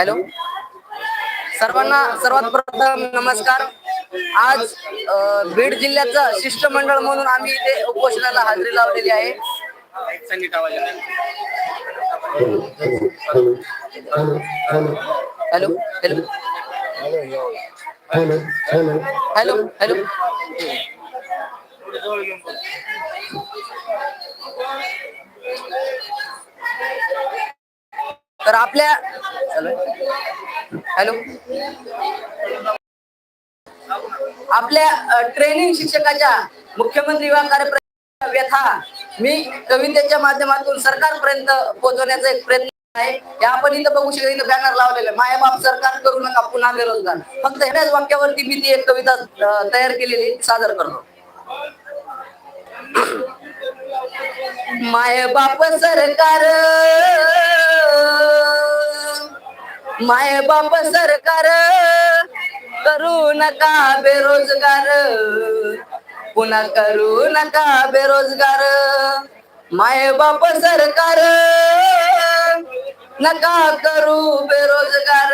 Hello. सर्वांना सर्वात प्रथम नमस्कार. आज बीड जिल्ह्याचं शिष्टमंडळ म्हणून आम्ही इथे उपोषणाला हजेरी लावलेली आहे. Hello hello. Hello hello. तर आपल्या हॅलो? आपल्या ट्रेनिंग शिक्षकाच्या मुख्यमंत्री विभाग कार्यप्रमुख व्यथा मी कवितेच्या माध्यमातून सरकारपर्यंत पोहोचवण्याचा एक प्रयत्न आहे. हे आपण इथं बघू शकतो इथं बॅनर लावलेलं मायाबाप सरकार करू नका पुन्हा बेरोजगार. फक्त ह्याच वाक्यावरती मी ती एक कविता तयार केलेली सादर करतो. माय बाप सरकार माय बाप सरकार करू नका बेरोजगार. पुन्हा करू नका बेरोजगार. माय बाप सरकार नका करू बेरोजगार.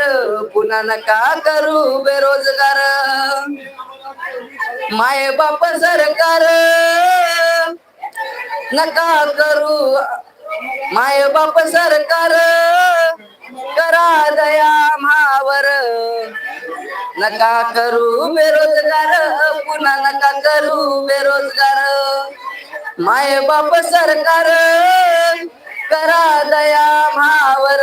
पुन्हा नका करू बेरोजगार. माय बाप सरकार नका करू. माय बाप सरकार करा दया मावर. नका करू बेरोजगार पुन्हा नका करू बेरोजगार. माय बाप सरकार करा दया मावर.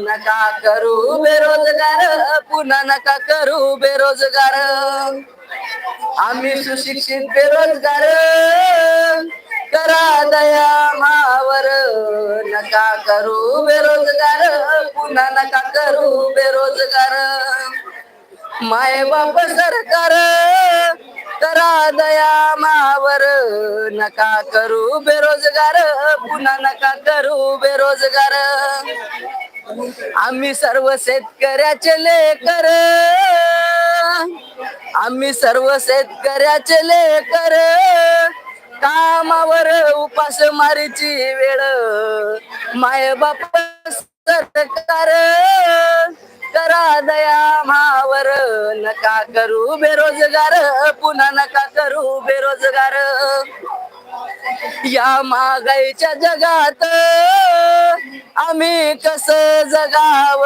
नका करू बेरोजगार पुन्हा नका करू बेरोजगार. आम्ही सुशिक्षित बेरोजगार. करू बेरोजगार पुन्हा नका करू बेरोजगार. माय बाप सरकार करा दया मावर. नका करू बेरोजगार पुन्हा नका करू बेरोजगार. आम्ही सर्व शेतकऱ्याचे लेकर. आम्ही सर्व शेतकऱ्याचे लेकर. कामावर उपास मारीची वेळ. माय बाप सरकार करा दया मावर. नका करू बेरोजगार पुन्हा नका करू बेरोजगार. या महागाईच्या जगात आम्ही कस जगाव?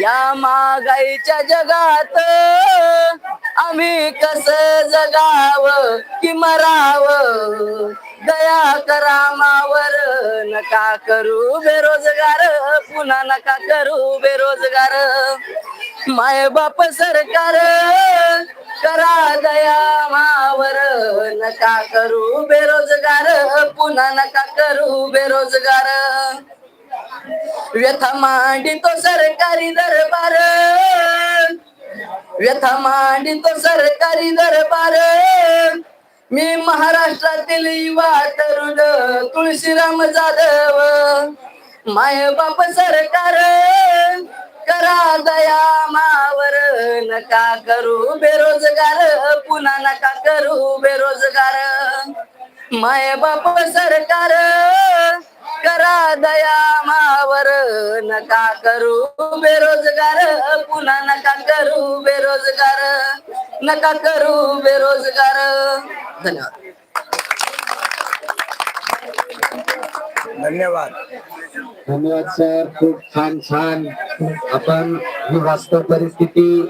या महागाईच्या जगात आम्ही कस जगाव? कि मराव? दया करा मावर नका करू बेरोजगार. पुन्हा नका करू बेरोजगार. माय बाप सरकार करा दया मावर नका करू बेरोजगार. पुन्हा नका करू बेरोजगार. व्यथा मांडितो सरकारी दरबार. व्यथा मांडितो सरकारी दरबार. मी महाराष्ट्रातील युवा तरुण तुळशीराम जाधव. माय बाप सरकार करा दया मावर नका करू बेरोजगार पुन्हा नका करू बेरोजगार. माय बाप सरकार करा दया मावर नका करू बेरोजगार पुन्हा नका करू बेरोजगार. नका करू बेरोजगार. धन्यवाद धन्यवाद. धन्यवाद सर. खूप छान छान. आपण ही वास्तव परिस्थिती